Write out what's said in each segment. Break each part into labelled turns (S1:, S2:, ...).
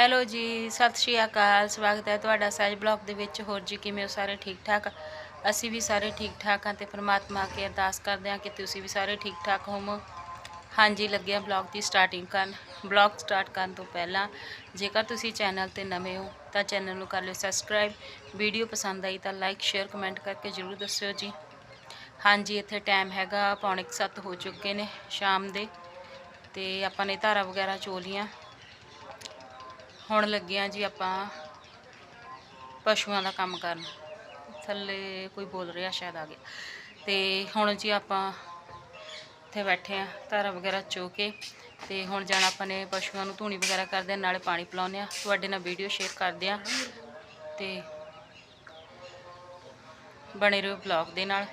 S1: Hello ਜੀ, ਸਤਿ ਸ਼੍ਰੀ ਅਕਾਲ, ਸਵਾਗਤ ਹੈ ਤੁਹਾਡਾ ਸਹਿਜ ਬਲੌਗ ਦੇ ਵਿੱਚ। ਹੋਰ ਜੀ, ਕਿਵੇਂ ਹੋ ਸਾਰੇ ਠੀਕ ਠਾਕ ਅਸੀਂ ਵੀ ਸਾਰੇ ਠੀਕ ਠਾਕ ਹਾਂ ਤੇ ਪ੍ਰਮਾਤਮਾ ਅੱਗੇ ਅਰਦਾਸ ਕਰਦੇ ਹਾਂ ਕਿ ਤੁਸੀਂ ਵੀ ਸਾਰੇ ਠੀਕ ਠਾਕ ਹੋਵੋ। ਹਾਂਜੀ, ਲੱਗਿਆ ਬਲੌਗ ਦੀ ਸਟਾਰਟਿੰਗ ਕਰਨ। ਬਲੌਗ ਸਟਾਰਟ ਕਰਨ ਤੋਂ ਪਹਿਲਾਂ, ਜੇਕਰ ਤੁਸੀਂ ਚੈਨਲ ਤੇ ਨਵੇਂ ਹੋ, ਤਾਂ ਚੈਨਲ ਨੂੰ ਕਰ ਲਿਓ ਸਬਸਕ੍ਰਾਈਬ ਵੀਡੀਓ ਪਸੰਦ ਆਈ ਤਾਂ ਲਾਈਕ ਸ਼ੇਅਰ ਕਮੈਂਟ ਕਰਕੇ ਜਰੂਰ ਦੱਸਿਓ ਜੀ। ਹਾਂਜੀ, ਇੱਥੇ ਟਾਈਮ ਹੈਗਾ, ਪੌਣੇ 7 ਹੋ ਚੁੱਕੇ ਨੇ ਸ਼ਾਮ ਦੇ ਤੇ ਆਪਾਂ ਨੇ ਧਾਰਾ ਵਗੈਰਾ ਚੋਲੀਆਂ ਹੁਣ ਲੱਗਿਆ ਜੀ ਆਪਾਂ ਪਸ਼ੂਆਂ ਦਾ ਕੰਮ ਕਰਨ। ਥੱਲੇ ਕੋਈ ਬੋਲ ਰਿਹਾ ਸ਼ਾਇਦ ਆ ਗਿਆ। ਤੇ ਹੁਣ ਜੀ ਆਪਾਂ ਇੱਥੇ ਬੈਠੇ ਆ, ਧਾਰਾ ਵਗੈਰਾ ਚੋ ਕੇ। ਤੇ ਹੁਣ ਜਾਣਾ ਆਪਾਂ ਨੇ ਪਸ਼ੂਆਂ ਨੂੰ ਧੂਣੀ ਵਗੈਰਾ ਕਰਦੇ ਆ, ਨਾਲੇ ਪਾਣੀ ਪਿਲਾਉਂਦੇ ਆ। ਤੁਹਾਡੇ ਨਾਲ ਵੀਡੀਓ ਸ਼ੇਅਰ ਕਰਦੇ ਆ। ਤੇ ਬਣੇ ਰਹੋ ਬਲੌਗ ਦੇ ਨਾਲ।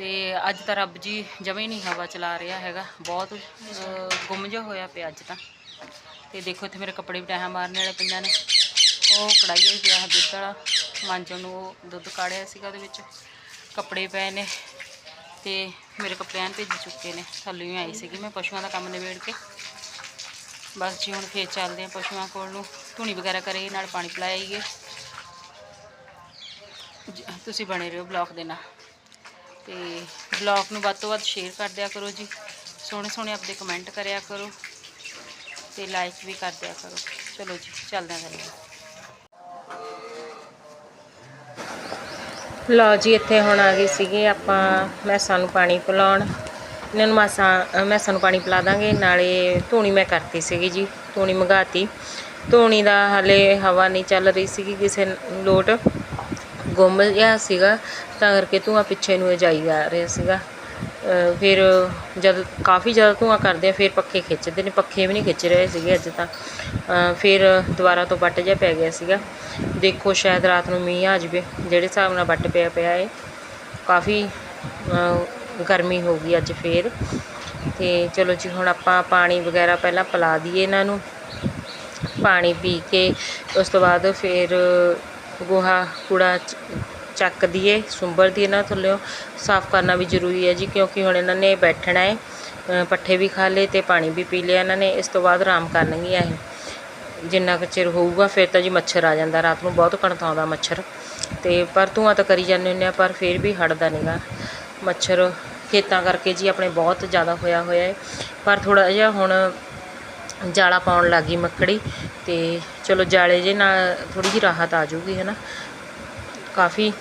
S1: ਤੇ ਅੱਜ ਤਾਂ ਰੱਬ ਜੀ ਜਮੇ ਨਹੀਂ ਹਵਾ ਚਲਾ ਰਿਹਾ ਹੈਗਾ। ਬਹੁਤ ਗੁੰਮ ਜਿਹਾ ਹੋਇਆ ਪਿਆ ਅੱਜ ਤਾਂ। ਤੇ ਦੇਖੋ ਇੱਥੇ ਮੇਰੇ ਕੱਪੜੇ ਵੀ ਟਾਹਾਂ ਮਾਰਨ ਵਾਲੇ ਪਈਆਂ ਨੇ। ਉਹ ਕੜਾਈ ਵੀ ਪਿਆ ਹੈ ਦੁੱਧ ਵਾਲਾ। ਮਾਂਜਣ ਨੂੰ ਉਹ ਦੁੱਧ ਕਾੜਿਆ ਸੀਗਾ ਉਹਦੇ ਵਿੱਚ। ਕੱਪੜੇ ਪਏ ਨੇ ਤੇ ਮੇਰੇ ਕੱਪੜਿਆਂ ਐਨ ਭੇਜ ਚੁੱਕੇ ਨੇ। ਥੱਲੇ ਹੀ ਆਈ ਸੀਗੀ ਮੈਂ ਪਸ਼ੂਆਂ ਦਾ ਕੰਮ ਨਿਬੇੜ ਕੇ। ਬਸ ਜੀ ਹੁਣ ਫੇਰ ਚੱਲਦੇ ਆ ਪਸ਼ੂਆਂ ਕੋਲ ਨੂੰ। ਧੂਣੀ ਵਗੈਰਾ ਕਰੇ, ਨਾਲ ਪਾਣੀ ਪਿਲਾਈਏ ਜ- ਤੁਸੀਂ ਬਣੇ ਰਹੋ ਬਲੌਗ ਦੇ ਨਾਲ। ਤੇ ਬਲੌਗ ਨੂੰ ਵੱਧ ਤੋਂ ਵੱਧ ਸ਼ੇਅਰ ਕਰ ਦਿਆ ਕਰੋ ਜੀ। ਸੋਹਣੇ ਸੋਹਣੇ ਆਪਦੇ ਕਮੈਂਟ ਕਰਿਆ ਕਰੋ ਤੇ ਲਾਈਕ ਵੀ ਕਰ ਦਿਆ ਕਰੋ। ਚਲੋ ਜੀ, ਚੱਲਦੇ ਹਾਂ ਥੱਲੇ
S2: ਲਓ ਜੀ, ਇੱਥੇ ਹੁਣ ਆ ਗਏ ਸੀਗੇ ਆਪਾਂ ਮੈਸਾਂ ਨੂੰ ਪਾਣੀ ਪਿਲਾਉਣ। ਇਹਨਾਂ ਨੂੰ ਮਾਸਾਂ, ਮੈਸਾਂ ਨੂੰ ਪਾਣੀ ਪਿਲਾ ਦਾਂਗੇ, ਨਾਲੇ ਧੂਣੀ ਮੈਂ ਕਰਤੀ ਸੀਗੀ ਜੀ, ਧੂਣੀ ਮੰਗਾਤੀ। ਧੂਣੀ ਦਾ ਹਲੇ ਹਵਾ ਨਹੀਂ ਚੱਲ ਰਹੀ ਸੀਗੀ ਕਿਸੇ ਲੋਟ। ਗੁੰਮ ਜਿਹਾ ਸੀਗਾ, ਤਾਂ ਕਰਕੇ ਧੂੰਆਂ ਪਿੱਛੇ ਨੂੰ ਜਾਈ ਜਾ ਰਿਹਾ ਸੀਗਾ। ਫਿਰ ਜਦ ਕਾਫੀ ਜ਼ਿਆਦਾ ਧੂੰਆਂ ਕਰਦੇ ਆ, ਫਿਰ ਪੱਖੇ ਖਿੱਚਦੇ ਨੇ, ਪੱਖੇ ਵੀ ਨਹੀਂ ਖਿੱਚ ਰਹੇ ਸੀਗੇ ਅੱਜ ਤਾਂ। ਫਿਰ ਦੁਬਾਰਾ ਤੋਂ ਵੱਟ ਜਿਹਾ ਪੈ ਗਿਆ ਸੀਗਾ। ਦੇਖੋ ਸ਼ਾਇਦ ਰਾਤ ਨੂੰ ਮੀਂਹ ਆ ਜਾਵੇ, ਜਿਹੜੇ ਹਿਸਾਬ ਨਾਲ ਵੱਟ ਪਿਆ ਪਿਆ ਏ ਕਾਫੀ ਗਰਮੀ ਹੋ ਗਈ ਅੱਜ ਫੇਰ। ਤੇ ਚਲੋ ਜੀ, ਹੁਣ ਆਪਾਂ ਪਾਣੀ ਵਗੈਰਾ ਪਹਿਲਾਂ ਪਿਲਾ ਦਈਏ ਇਹਨਾਂ ਨੂੰ। ਪਾਣੀ ਪੀ ਕੇ ਉਸ ਤੋਂ ਬਾਅਦ ਫਿਰ ਗੋਹਾ ਕੂੜਾ ਚ- ਚੱਕ ਦੀਏ ਸੁੰਬਰ ਦੀ ਇਹਨਾਂ ਥੱਲਿਓ। ਸਾਫ਼ ਕਰਨਾ ਵੀ ਜ਼ਰੂਰੀ ਹੈ ਜੀ, ਕਿਉਂਕਿ ਹੁਣ ਇਹਨਾਂ ਨੇ ਬੈਠਣਾ ਹੈ ਪੱਠੇ ਵੀ ਖਾ ਲਏ ਅਤੇ ਪਾਣੀ ਵੀ ਪੀ ਲਿਆ ਇਹਨਾਂ ਨੇ, ਇਸ ਤੋਂ ਬਾਅਦ ਆਰਾਮ ਕਰਨਗੀਆਂ ਇਹ। ਜਿੰਨਾ ਕੁ ਚਿਰ ਹੋਊਗਾ, ਫਿਰ ਤਾਂ ਜੀ ਮੱਛਰ ਆ ਜਾਂਦਾ, ਰਾਤ ਨੂੰ ਬਹੁਤ ਕਣਤਾਉਂਦਾ ਮੱਛਰ। ਅਤੇ ਪਰ ਧੂੰਆਂ ਤਾਂ ਕਰੀ ਜਾਂਦੇ ਹੁੰਦੇ ਆ, ਪਰ ਫਿਰ ਵੀ ਹਟਦਾ ਨਹੀਂਗਾ ਮੱਛਰ ਖੇਤਾਂ ਕਰਕੇ ਜੀ ਆਪਣੇ ਬਹੁਤ ਜ਼ਿਆਦਾ ਹੋਇਆ ਹੋਇਆ ਹੈ ਪਰ ਥੋੜ੍ਹਾ ਜਿਹਾ ਹੁਣ ਜਾਲਾ ਪਾਉਣ ਲੱਗ ਗਈ ਮੱਕੜੀ ਅਤੇ ਚਲੋ ਜਾਲੇ ਜੇ ਨਾਲ ਥੋੜ੍ਹੀ ਜਿਹੀ ਰਾਹਤ ਆ ਜੂਗੀ ਹੈ ਨਾ ਕਾਫੀ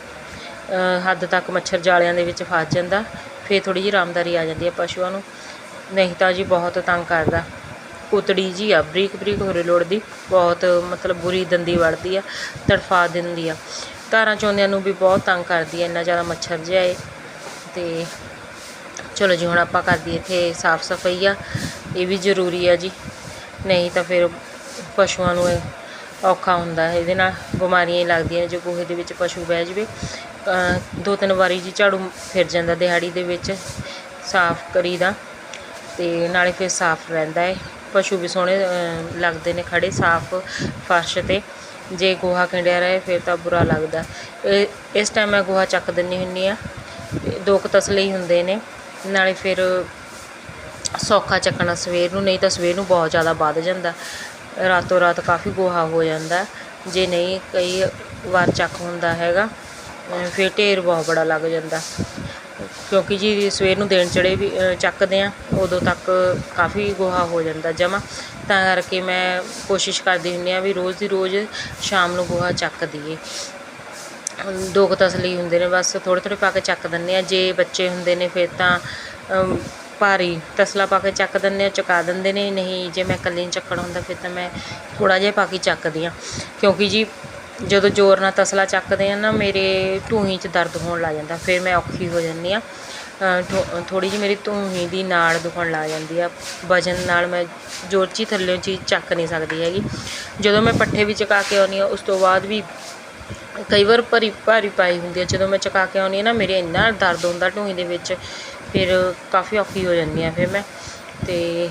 S2: ਹੱਦ ਤੱਕ ਮੱਛਰ ਜਾਲਿਆਂ ਦੇ ਵਿੱਚ ਫਸ ਜਾਂਦਾ, ਫਿਰ ਥੋੜ੍ਹੀ ਜਿਹੀ ਆਰਾਮਦਾਰੀ ਆ ਜਾਂਦੀ ਹੈ ਪਸ਼ੂਆਂ ਨੂੰ। ਨਹੀਂ ਤਾਂ ਜੀ ਬਹੁਤ ਤੰਗ ਕਰਦਾ। ਕੁਤੜੀ ਜੀ ਆ ਬਰੀਕ ਬਰੀਕ ਹੋਰੇ ਲੋੜਦੀ, ਬਹੁਤ ਮਤਲਬ ਬੁਰੀ ਦੰਦੀ ਵੜਦੀ ਆ, ਤੜਫਾ ਦਿੰਦੀ ਆ। ਧਾਰਾਂ ਚੋਂਦਿਆਂ ਨੂੰ ਵੀ ਬਹੁਤ ਤੰਗ ਕਰਦੀ ਆ, ਇੰਨਾ ਜ਼ਿਆਦਾ ਮੱਛਰ ਜਿਹਾ ਏ। ਤੇ ਚਲੋ ਜੀ ਹੁਣ ਆਪਾਂ ਕਰਦੀ ਇੱਥੇ ਸਾਫ਼ ਸਫ਼ਾਈ ਆ, ਇਹ ਵੀ ਜ਼ਰੂਰੀ ਆ ਜੀ। ਨਹੀਂ ਤਾਂ ਫਿਰ ਪਸ਼ੂਆਂ ਨੂੰ ਔਖਾ ਹੁੰਦਾ ਹੈ। ਇਹਦੇ ਨਾਲ ਬਿਮਾਰੀਆਂ ਹੀ ਲੱਗਦੀਆਂ ਨੇ। ਜੇ ਗੋਹੇ ਦੇ ਵਿੱਚ ਪਸ਼ੂ ਬਹਿ ਜਾਵੇ ਦੋ ਤਿੰਨ ਵਾਰੀ ਜੀ ਝਾੜੂ ਫਿਰ ਜਾਂਦਾ ਦਿਹਾੜੀ ਦੇ ਵਿੱਚ ਸਾਫ਼ ਕਰੀਦਾ ਤੇ ਨਾਲੇ ਫਿਰ ਸਾਫ਼ ਰਹਿੰਦਾ ਹੈ। ਪਸ਼ੂ ਵੀ ਸੋਹਣੇ ਲੱਗਦੇ ਨੇ ਖੜੇ ਸਾਫ਼ ਫਰਸ਼ ਤੇ। ਜੇ ਗੋਹਾ ਖਿੰਡਿਆ ਰਹੇ, ਫਿਰ ਤਾਂ ਬੁਰਾ ਲੱਗਦਾ। ਇਹ, ਇਸ ਟਾਈਮ ਮੈਂ ਗੋਹਾ ਚੱਕ ਦਿੰਦੀ ਹੁੰਦੀ ਆ ਦੋ ਕੁ ਤਸਲੇ ਹੀ ਹੁੰਦੇ ਨੇ। ਨਾਲੇ ਫਿਰ ਸੌਖਾ ਚੱਕਣਾ ਸਵੇਰ ਨੂੰ, ਨਹੀਂ ਤਾਂ ਸਵੇਰ ਨੂੰ ਬਹੁਤ ਜ਼ਿਆਦਾ ਵੱਧ ਜਾਂਦਾ। ਰਾਤੋਂ ਰਾਤ ਕਾਫੀ ਗੋਹਾ ਹੋ ਜਾਂਦਾ। ਜੇ ਨਹੀਂ, ਕਈ ਵਾਰ ਚੱਕ ਹੁੰਦਾ ਹੈਗਾ ਫਿਰ ਢੇਰ ਬਹੁਤ ਬੜਾ ਲੱਗ ਜਾਂਦਾ। ਕਿਉਂਕਿ ਜੀ ਸਵੇਰ ਨੂੰ ਦਿਨ ਚੜੇ ਵੀ ਚੱਕਦੇ ਆ ਉਦੋਂ ਤੱਕ ਕਾਫੀ ਗੋਹਾ ਹੋ ਜਾਂਦਾ ਜਮਾ। ਤਾਂ ਕਰਕੇ ਮੈਂ ਕੋਸ਼ਿਸ਼ ਕਰਦੀ ਹੁੰਦੀ ਆ ਵੀ ਰੋਜ਼ ਦੀ ਰੋਜ਼ ਸ਼ਾਮ ਨੂੰ ਗੋਹਾ ਚੱਕ ਦਈਏ। ਦੋ ਕੁ ਤਸਲੀ ਹੁੰਦੇ ਨੇ, ਬਸ ਥੋੜ੍ਹੇ ਥੋੜ੍ਹੇ ਪਾ ਕੇ ਚੱਕ ਦਿੰਦੇ ਆ ਜੇ ਬੱਚੇ ਹੁੰਦੇ ਨੇ, ਫਿਰ ਤਾਂ ਭਾਰੀ ਤਸਲਾ ਪਾ ਕੇ ਚੱਕ ਦਿੰਦੇ ਆ ਚੁਕਾ ਦਿੰਦੇ ਨੇ, ਨਹੀਂ ਜੇ ਮੈਂ ਇਕੱਲੇ ਨੂੰ ਚੱਕਣਾ ਹੁੰਦਾ ਫਿਰ ਤਾਂ ਮੈਂ ਥੋੜ੍ਹਾ ਜਿਹਾ ਪਾ ਕੇ ਚੱਕਦੀ ਹਾਂ। ਕਿਉਂਕਿ ਜੀ ਜਦੋਂ ਜ਼ੋਰ ਨਾਲ ਤਸਲਾ ਚੱਕਦੇ ਆ ਨਾ, ਮੇਰੇ ਢੂਹੀ 'ਚ ਦਰਦ ਹੋਣ ਲੱਗ ਜਾਂਦਾ, ਫਿਰ ਮੈਂ ਔਖੀ ਹੋ ਜਾਂਦੀ ਆ ਥੋੜੀ ਜਿਹੀ ਮੇਰੀ ਢੂਹੀ ਦੀ ਨਾੜ ਦੁਖਣ ਲੱਗ ਜਾਂਦੀ ਆ, ਵਜਨ ਨਾਲ ਮੈਂ ਜ਼ੋਰ 'ਚ ਹੀ ਥੱਲੇ ਚੀਜ਼ ਚੱਕ ਨਹੀਂ ਸਕਦੀ ਹੈਗੀ। ਜਦੋਂ ਮੈਂ ਪੱਠੇ ਵੀ ਚਕਾ ਕੇ ਆਉਂਦੀ ਆ ਉਸ ਤੋਂ ਬਾਅਦ ਵੀ ਕਈ ਵਾਰ ਭਰੀ ਭਾਰੀ ਪਾਈ ਹੁੰਦੀ ਹੈ ਜਦੋਂ ਮੈਂ ਚੁਕਾ ਕੇ ਆਉਂਦੀ ਹਾਂ ਨਾ, ਮੇਰੇ ਇੰਨਾ ਦਰਦ ਹੁੰਦਾ ਢੂਹੀ ਦੇ ਵਿੱਚ, ਫਿਰ ਕਾਫੀ ਔਖੀ ਹੋ ਜਾਂਦੀ ਆ ਫਿਰ ਮੈਂ। ਅਤੇ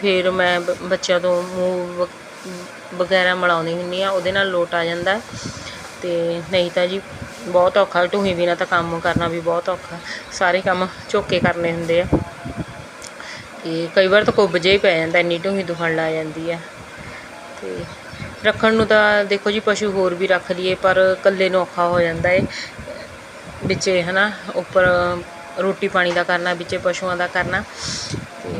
S2: ਫਿਰ ਮੈਂ ਬ- ਬੱਚਿਆਂ ਤੋਂ ਮੂੰਹ ਵ- ਵਗੈਰਾ ਮਿਲਾਉਂਦੀ ਹੁੰਦੀ ਹਾਂ ਉਹਦੇ ਨਾਲ ਲੋਟ ਆ ਜਾਂਦਾ। ਅਤੇ ਨਹੀਂ ਤਾਂ ਜੀ, ਬਹੁਤ ਔਖਾ, ਢੂਹੀ ਬਿਨਾਂ ਤਾਂ ਕੰਮ ਕਰਨਾ ਵੀ ਬਹੁਤ ਔਖਾ, ਸਾਰੇ ਕੰਮ ਝੋਕੇ ਕਰਨੇ ਹੁੰਦੇ ਆ। ਅਤੇ ਕਈ ਵਾਰ ਤਾਂ ਕੁੱਬ ਜਿਹਾ ਹੀ ਪੈ ਜਾਂਦਾ, ਇੰਨੀ ਢੂਹੀ ਦੁਖਣ ਲੱਗ ਜਾਂਦੀ ਆ। ਅਤੇ ਰੱਖਣ ਨੂੰ ਤਾਂ ਦੇਖੋ ਜੀ ਪਸ਼ੂ ਹੋਰ ਵੀ ਰੱਖ ਲਈਏ, ਪਰ ਇਕੱਲੇ ਨੂੰ ਔਖਾ ਹੋ ਜਾਂਦਾ ਏ। ਵਿੱਚ ਹੈ ਨਾ ਉੱਪਰ ਰੋਟੀ ਪਾਣੀ ਦਾ ਕਰਨਾ, ਵਿੱਚੇ ਪਸ਼ੂਆਂ ਦਾ ਕਰਨਾ। ਤੇ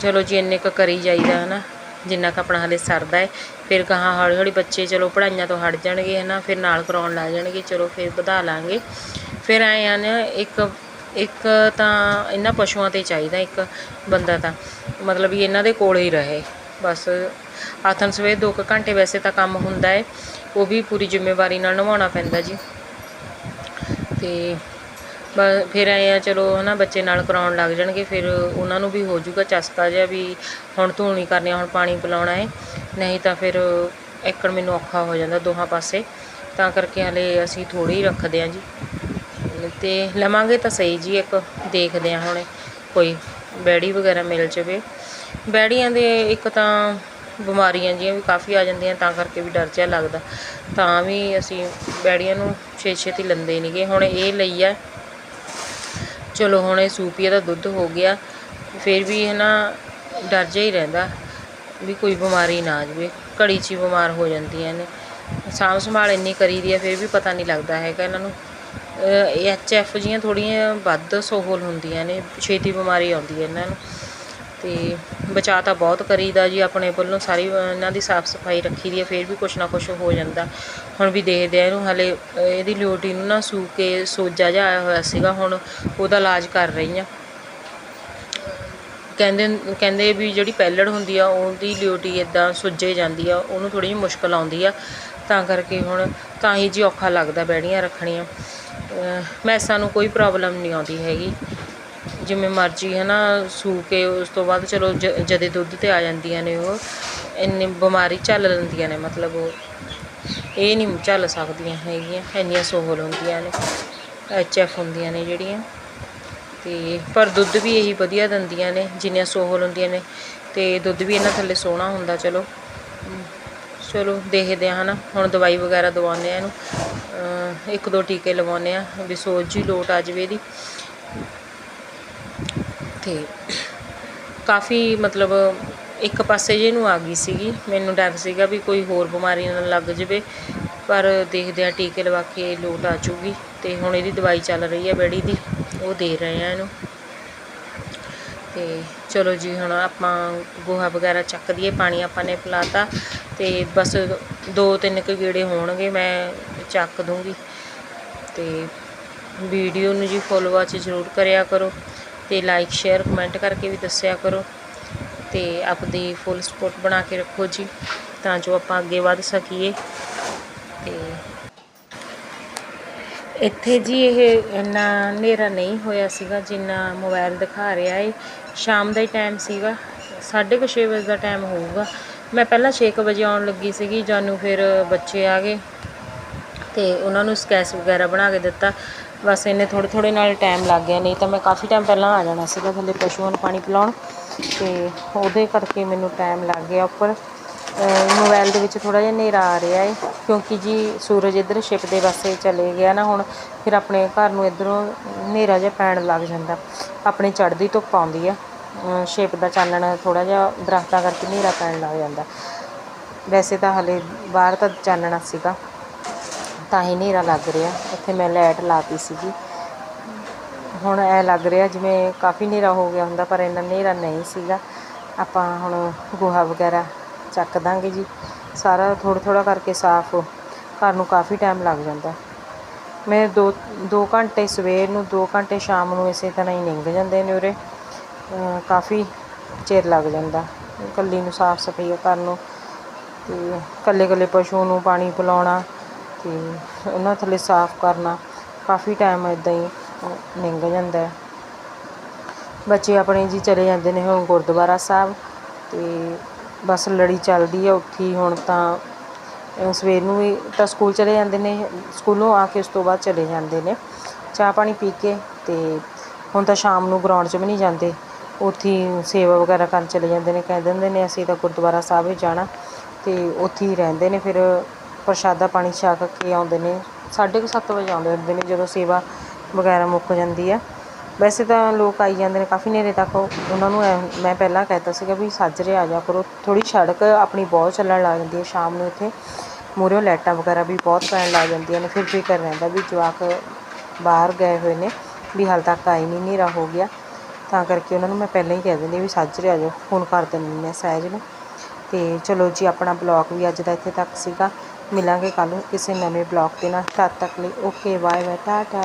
S2: ਚਲੋ ਜੀ ਇੰਨੇ ਕੁ ਕਰੀ ਜਾਈਦਾ ਹੈ ਨਾ ਜਿੰਨਾ ਕੁ ਆਪਣਾ ਹਲੇ ਸਰਦਾ ਹੈ ਫਿਰ ਕਹਾ ਹੌਲੀ ਹੌਲੀ ਬੱਚੇ ਚਲੋ ਪੜ੍ਹਾਈਆਂ ਤੋਂ ਹਟ ਜਾਣਗੇ ਹੈ ਨਾ ਫਿਰ ਨਾਲ ਕਰਾਉਣ ਲੱਗ ਜਾਣਗੇ, ਚਲੋ ਫਿਰ ਵਧਾ ਲਾਂਗੇ। ਫਿਰ ਐਂ ਆ ਨਾ, ਇੱਕ ਇੱਕ ਤਾਂ ਇਹਨਾਂ ਪਸ਼ੂਆਂ ਤੇ ਚਾਹੀਦਾ, ਇੱਕ ਬੰਦਾ ਤਾਂ। ਮਤਲਬ ਵੀ ਇਹਨਾਂ ਦੇ ਕੋਲ ਹੀ ਰਹੇ, ਬਸ ਆਥਣ ਸਵੇਰ ਦੋ ਕੁ ਘੰਟੇ ਵੈਸੇ ਤਾਂ ਕੰਮ ਹੁੰਦਾ ਹੈ, ਉਹ ਵੀ ਪੂਰੀ ਜ਼ਿੰਮੇਵਾਰੀ ਨਾਲ ਨਿਭਾਉਣਾ ਪੈਂਦਾ ਜੀ। ਤੇ ਬ- ਫਿਰ ਐਂ ਆ, ਚਲੋ ਹਨਾ, ਬੱਚੇ ਨਾਲ ਕਰਾਉਣ ਲੱਗ ਜਾਣਗੇ, ਫਿਰ ਉਹਨਾਂ ਨੂੰ ਵੀ ਹੋ ਜਾਊਗਾ ਚਸਕਾ ਜਿਹਾ ਵੀ ਹੁਣ ਧੂਣੀ ਕਰਨੀ ਆ, ਹੁਣ ਪਾਣੀ ਪਿਲਾਉਣਾ ਹੈ, ਨਹੀਂ ਤਾਂ ਫਿਰ ਇੱਕਣ ਮੈਨੂੰ ਔਖਾ ਹੋ ਜਾਂਦਾ ਦੋਹਾਂ ਪਾਸੇ, ਤਾਂ ਕਰਕੇ ਹਲੇ ਅਸੀਂ ਥੋੜੀ ਹੀ ਰੱਖਦੇ ਹਾਂ ਜੀ। ਤੇ ਲਵਾਂਗੇ ਤਾਂ ਸਹੀ ਜੀ, ਇੱਕ ਦੇਖਦੇ ਹਾਂ ਹੁਣ ਕੋਈ ਬੈੜੀ ਵਗੈਰਾ ਮਿਲ ਜਾਵੇ। ਬੈੜੀਆਂ ਦੇ ਇੱਕ ਤਾਂ ਬਿਮਾਰੀਆਂ ਜੀਆਂ ਵੀ ਕਾਫੀ ਆ ਜਾਂਦੀਆਂ, ਤਾਂ ਕਰਕੇ ਵੀ ਡਰ ਜਿਹਾ ਲੱਗਦਾ। ਤਾਂ ਵੀ ਅਸੀਂ ਬੈੜੀਆਂ ਨੂੰ ਛੇ ਛੇਤੀ ਲੰਦੇ ਨਹੀਂਗੇ ਹੁਣ ਇਹ ਲਈ ਆ, ਚਲੋ ਹੁਣ ਇਹ ਸੂਪੀਆ ਦਾ ਦੁੱਧ ਹੋ ਗਿਆ, ਫਿਰ ਵੀ ਹੈ ਨਾ ਡਰ ਜਿਹਾ ਹੀ ਰਹਿੰਦਾ ਵੀ ਕੋਈ ਬਿਮਾਰੀ ਨਾ ਆ ਜਾਵੇ। ਘੜੀ 'ਚ ਹੀ ਬਿਮਾਰ ਹੋ ਜਾਂਦੀਆਂ ਨੇ। ਸਾਂਭ ਸੰਭਾਲ ਇੰਨੀ ਕਰੀਦੀ ਆ, ਫਿਰ ਵੀ ਪਤਾ ਨਹੀਂ ਲੱਗਦਾ ਹੈਗਾ ਇਹਨਾਂ ਨੂੰ। ਐਚ ਐਫ ਜੀਆਂ ਥੋੜ੍ਹੀਆਂ ਵੱਧ ਸੋਹਲ ਹੁੰਦੀਆਂ ਨੇ, ਛੇਤੀ ਬਿਮਾਰੀ ਆਉਂਦੀ ਹੈ ਇਹਨਾਂ ਨੂੰ। ਅਤੇ ਬਚਾਅ ਤਾਂ ਬਹੁਤ ਕਰੀਦਾ ਜੀ, ਆਪਣੇ ਵੱਲੋਂ ਸਾਰੀ ਇਹਨਾਂ ਦੀ ਸਾਫ਼ ਸਫ਼ਾਈ ਰੱਖੀ ਦੀ ਹੈ, ਫਿਰ ਵੀ ਕੁਛ ਨਾ ਕੁਛ ਹੋ ਜਾਂਦਾ। ਹੁਣ ਵੀ ਦੇਖਦੇ ਹਾਂ ਇਹਨੂੰ, ਹਾਲੇ ਇਹਦੀ ਲਿਓਟੀ ਨੂੰ ਨਾ ਸੂ ਕੇ ਸੋਜਾ ਜਿਹਾ ਆਇਆ ਹੋਇਆ ਸੀਗਾ, ਹੁਣ ਉਹਦਾ ਇਲਾਜ ਕਰ ਰਹੀ ਹਾਂ ਕਹਿੰਦੇ ਕਹਿੰਦੇ ਵੀ ਜਿਹੜੀ ਪੈਲੜ ਹੁੰਦੀ ਆ, ਉਹਦੀ ਲਿਓਟੀ ਇਦਾਂ ਸੁੱਜੇ ਜਾਂਦੀ ਆ, ਉਹਨੂੰ ਥੋੜੀ ਜਿਹੀ ਮੁਸ਼ਕਲ ਆਉਂਦੀ ਆ। ਤਾਂ ਕਰਕੇ ਹੁਣ ਤਾਂ ਹੀ ਜੀ ਔਖਾ ਲੱਗਦਾ ਬੈੜੀਆਂ ਰੱਖਣੀਆਂ। ਅਹ ਮੈਸਾਂ ਨੂੰ ਕੋਈ ਪ੍ਰੋਬਲਮ ਨਹੀਂ ਆਉਂਦੀ ਹੈਗੀ। ਜਿਵੇਂ ਮਰਜ਼ੀ ਹੈ ਨਾ ਸੂ ਕੇ ਉਸ ਤੋਂ ਬਾਅਦ ਚਲੋ ਜ, ਜਦੇ ਦੁੱਧ ਤੇ ਆ ਜਾਂਦੀਆਂ ਨੇ ਉਹ, ਇੰਨੀ ਬਿਮਾਰੀ ਝੱਲ ਲੈਂਦੀਆਂ ਨੇ, ਮਤਲਬ ਉਹ। ਇਹ ਨਹੀਂ ਝੱਲ ਸਕਦੀਆਂ ਹੈਗੀਆਂ, ਇੰਨੀਆਂ ਸੋਹਲ ਹੁੰਦੀਆਂ ਨੇ, ਐਚ ਐਫ ਹੁੰਦੀਆਂ ਨੇ ਜਿਹੜੀਆਂ। ਤੇ ਪਰ ਦੁੱਧ ਵੀ ਇਹੀ ਵਧੀਆ ਦਿੰਦੀਆਂ ਨੇ, ਜਿੰਨੀਆਂ ਸੋਹਲ ਹੁੰਦੀਆਂ ਨੇ। ਤੇ ਦੁੱਧ ਵੀ ਇਹਨਾਂ ਥੱਲੇ ਸੋਹਣਾ ਹੁੰਦਾ, ਚਲੋ। ਚਲੋ, ਦੇਖਦੇ ਆ ਹਨਾ। ਹੁਣ ਦਵਾਈ ਵਗੈਰਾ ਦਵਾਉਂਦੇ ਆ ਇਹਨੂੰ। ਇੱਕ ਦੋ ਟੀਕੇ ਲਵਾਉਂਦੇ ਆ ਵੀ ਸੋਜ ਜੀ ਲੋਟ ਆ ਜਾਵੇ ਇਹਦੀ। ਤੇ ਕਾਫੀ ਮਤਲਬ ਇੱਕ ਪਾਸੇ ਜੇ ਨੂੰ ਆ ਗਈ ਸੀਗੀ, ਮੈਨੂੰ ਡਰ ਸੀਗਾ ਵੀ ਕੋਈ ਹੋਰ ਬਿਮਾਰੀ ਨਾ ਲੱਗ ਜਾਵੇ, ਪਰ ਦੇਖਦੇ ਆ ਟੀਕੇ ਲਵਾ ਕੇ ਲੋਟ ਆ ਜੂਗੀ ਅਤੇ ਹੁਣ ਇਹਦੀ ਦਵਾਈ ਚੱਲ ਰਹੀ ਹੈ ਬੈੜੀ ਦੀ, ਉਹ ਦੇ ਰਹੇ ਆ ਇਹਨੂੰ। ਅਤੇ ਚਲੋ ਜੀ, ਹੁਣ ਆਪਾਂ ਗੋਹਾ ਵਗੈਰਾ ਚੱਕ ਦਈਏ, ਪਾਣੀ ਆਪਾਂ ਨੇ ਪਿਲਾਤਾ ਅਤੇ ਬਸ ਦੋ ਤਿੰਨ ਕੁ ਗੇੜੇ ਹੋਣਗੇ, ਮੈਂ ਚੱਕ ਦੂੰਗੀ। ਅਤੇ ਵੀਡੀਓ ਨੂੰ ਜੀ ਫੋਲੋ ਚ ਜ਼ਰੂਰ ਕਰਿਆ ਕਰੋ। ਤੇ ਲਾਈਕ ਸ਼ੇਅਰ ਕਮੈਂਟ ਕਰਕੇ ਵੀ ਦੱਸਿਆ ਕਰੋ ਤੇ ਆਪਦੀ ਫੁੱਲ ਸਪੋਰਟ ਬਣਾ ਕੇ ਰੱਖੋ ਜੀ, ਤਾਂ ਜੋ ਆਪਾਂ ਅੱਗੇ ਵਧ ਸਕੀਏ ਤੇ ਇੱਥੇ ਜੀ ਇਹ ਇੰਨਾ ਹਨੇਰਾ ਨਹੀਂ ਹੋਇਆ ਸੀਗਾ ਜਿੰਨਾ ਮੋਬਾਈਲ ਦਿਖਾ ਰਿਹਾ ਏ। ਸ਼ਾਮ ਦਾ ਹੀ ਟਾਈਮ ਸੀਗਾ 6:30 ਵਜੇ ਦਾ ਟਾਈਮ ਹੋਊਗਾ। ਮੈਂ ਪਹਿਲਾਂ 6 ਵਜੇ ਆਉਣ ਲੱਗੀ ਸੀਗੀ, ਜਾਨੂੰ ਫਿਰ ਬੱਚੇ ਆ ਗਏ ਤੇ ਉਹਨਾਂ ਨੂੰ ਸਕੈਚ ਵਗੈਰਾ ਬਣਾ ਕੇ ਦਿੱਤਾ। ਬਸ ਇੰਨੇ ਥੋੜ੍ਹੇ ਥੋੜ੍ਹੇ ਨਾਲ ਟਾਈਮ ਲੱਗ ਗਿਆ, ਨਹੀਂ ਤਾਂ ਮੈਂ ਕਾਫੀ ਟਾਈਮ ਪਹਿਲਾਂ ਆ ਜਾਣਾ ਸੀਗਾ ਥੱਲੇ ਪਸ਼ੂਆਂ ਨੂੰ ਪਾਣੀ ਪਿਲਾਉਣ ਅਤੇ ਉਹਦੇ ਕਰਕੇ ਮੈਨੂੰ ਟਾਈਮ ਲੱਗ ਗਿਆ ਉੱਪਰ। ਮੋਬਾਇਲ ਦੇ ਵਿੱਚ ਥੋੜ੍ਹਾ ਜਿਹਾ ਹਨੇਰਾ ਆ ਰਿਹਾ ਹੈ ਕਿਉਂਕਿ ਜੀ ਸੂਰਜ ਇੱਧਰ ਛਿਪ ਦੇ ਪਾਸੇ ਚਲੇ ਗਿਆ ਨਾ ਹੁਣ, ਫਿਰ ਆਪਣੇ ਘਰ ਨੂੰ ਇੱਧਰੋਂ ਹਨੇਰਾ ਜਿਹਾ ਪੈਣ ਲੱਗ ਜਾਂਦਾ, ਆਪਣੀ ਚੜ੍ਹਦੀ ਧੁੱਪ ਆਉਂਦੀ ਆ। ਛਿਪ ਦਾ ਚਾਨਣ ਥੋੜ੍ਹਾ ਜਿਹਾ ਦਰਖਤਾਂ ਕਰਕੇ ਹਨੇਰਾ ਪੈਣ ਲੱਗ ਜਾਂਦਾ। ਵੈਸੇ ਤਾਂ ਹਲੇ ਬਾਹਰ ਤਾਂ ਚਾਨਣਾ ਸੀਗਾ। ਤਾਂ ਹੀ ਹਨੇਰਾ ਲੱਗ ਰਿਹਾ। ਉੱਥੇ ਮੈਂ ਲਾਈਟ ਲਾਤੀ ਸੀਗੀ। ਹੁਣ ਐ ਲੱਗ ਰਿਹਾ ਜਿਵੇਂ ਕਾਫੀ ਹਨੇਰਾ ਹੋ ਗਿਆ ਹੁੰਦਾ, ਪਰ ਇੰਨਾ ਹਨੇਰਾ ਨਹੀਂ ਸੀਗਾ। ਆਪਾਂ ਹੁਣ ਗੋਹਾ ਵਗੈਰਾ ਚੱਕ ਦਾਂਗੇ ਜੀ। ਸਾਰਾ ਥੋੜ੍ਹਾ ਥੋੜ੍ਹਾ ਕਰਕੇ ਸਾਫ਼ ਘਰ ਨੂੰ ਕਾਫੀ ਟਾਈਮ ਲੱਗ ਜਾਂਦਾ। ਮੈਂ ਦੋ ਦੋ ਘੰਟੇ ਸਵੇਰ ਨੂੰ, ਦੋ ਘੰਟੇ ਸ਼ਾਮ ਨੂੰ ਇਸੇ ਤਰ੍ਹਾਂ ਹੀ ਲੰਘ ਜਾਂਦੇ ਨੇ ਉਰੇ। ਕਾਫੀ ਚਿਰ ਲੱਗ ਜਾਂਦਾ। ਇਕੱਲੀ ਨੂੰ ਸਾਫ਼ ਸਫ਼ਾਈ ਕਰਨ ਨੂੰ। ਅਤੇ ਇਕੱਲੇ ਇਕੱਲੇ ਪਸ਼ੂ ਨੂੰ ਪਾਣੀ ਪਿਲਾਉਣਾ ਅਤੇ ਉਹਨਾਂ ਥੱਲੇ ਸਾਫ਼ ਕਰਨਾ ਕਾਫੀ ਟਾਈਮ ਇੱਦਾਂ ਹੀ ਅਹ ਲੰਘ ਜਾਂਦਾ ਬੱਚੇ ਆਪਣੇ ਜੀ ਚਲੇ ਜਾਂਦੇ ਨੇ ਹੁਣ ਗੁਰਦੁਆਰਾ ਸਾਹਿਬ ਅਤੇ ਬਸ ਲੜੀ ਚੱਲਦੀ ਆ ਉੱਠੀ ਹੁਣ ਤਾਂ ਸਵੇਰ ਨੂੰ ਵੀ ਤਾਂ ਸਕੂਲ ਚਲੇ ਜਾਂਦੇ ਨੇ ਸਕੂਲੋਂ ਆ ਕੇ ਉਸ ਤੋਂ ਬਾਅਦ ਚਲੇ ਜਾਂਦੇ ਨੇ। ਚਾਹ ਪਾਣੀ ਪੀ ਕੇ ਅਤੇ ਹੁਣ ਤਾਂ ਸ਼ਾਮ ਨੂੰ ਗਰਾਊਂਡ 'ਚ ਵੀ ਨਹੀਂ ਜਾਂਦੇ। ਉੱਥੇ ਸੇਵਾ ਵਗੈਰਾ ਕਰਨ ਚਲੇ ਜਾਂਦੇ ਨੇ, ਕਹਿ ਦਿੰਦੇ ਨੇ ਅਸੀਂ ਤਾਂ ਗੁਰਦੁਆਰਾ ਸਾਹਿਬ ਹੀ ਜਾਣਾ ਅਤੇ ਉੱਥੇ ਹੀ ਰਹਿੰਦੇ ਨੇ। ਫਿਰ ਪ੍ਰਸ਼ਾਦਾ ਪਾਣੀ ਛਕ ਕੇ ਆਉਂਦੇ ਨੇ, ਸਾਢੇ ਕੁ ਸੱਤ ਵਜੇ ਆਉਂਦੇ ਹੁੰਦੇ ਨੇ ਜਦੋਂ ਸੇਵਾ ਵਗੈਰਾ ਮੁੱਕ ਜਾਂਦੀ ਆ ਵੈਸੇ ਤਾਂ ਲੋਕ ਆਈ ਜਾਂਦੇ ਨੇ ਕਾਫੀ ਹਨੇਰੇ ਤੱਕ, ਉਹਨਾਂ ਨੂੰ ਐਂ- ਮੈਂ ਪਹਿਲਾਂ ਕਹਿਤਾ ਸੀਗਾ ਵੀ ਸਾਜਰੇ ਆ ਜਾ ਕਰੋ, ਥੋੜ੍ਹੀ ਸੜਕ ਆਪਣੀ ਬਹੁਤ ਚੱਲਣ ਲੱਗ ਜਾਂਦੀ ਹੈ ਸ਼ਾਮ ਨੂੰ ਇੱਥੇ, ਮੂਹਰੇੋਂ ਲਾਈਟਾਂ ਵਗੈਰਾ ਵੀ ਬਹੁਤ ਪੈਣ ਲੱਗ ਜਾਂਦੀਆਂ ਨੇ, ਫਿਰ ਫਿਕਰ ਰਹਿੰਦਾ ਵੀ ਜਵਾਕ ਬਾਹਰ ਗਏ ਹੋਏ ਨੇ, ਵੀ ਹਾਲ ਤੱਕ ਆਈ ਨਹੀਂ ਹਨੇਰਾ ਹੋ ਗਿਆ। ਤਾਂ ਕਰਕੇ ਉਹਨਾਂ ਨੂੰ ਮੈਂ ਪਹਿਲਾਂ ਹੀ ਕਹਿ ਦਿੰਦੀ ਹਾਂ ਵੀ ਸਾਜਰੇ ਆ ਜਾਓ, ਫੋਨ ਕਰ ਦਿੰਦੀ ਹਾਂ ਸਹਿਜ ਨੂੰ। ਅਤੇ ਚਲੋ ਜੀ, ਆਪਣਾ ਬਲੌਗ ਵੀ ਅੱਜ ਦਾ ਇੱਥੇ ਤੱਕ ਸੀਗਾ। ਮਿਲਾਂਗੇ ਕੱਲ੍ਹ ਨੂੰ ਕਿਸੇ ਨਵੇਂ ਬਲੌਗ ਦੇ ਨਾਲ। ਤਦ ਤੱਕ ਲਈ ਓਕੇ ਬਾਏ ਬਾਏ ਟਾਟਾ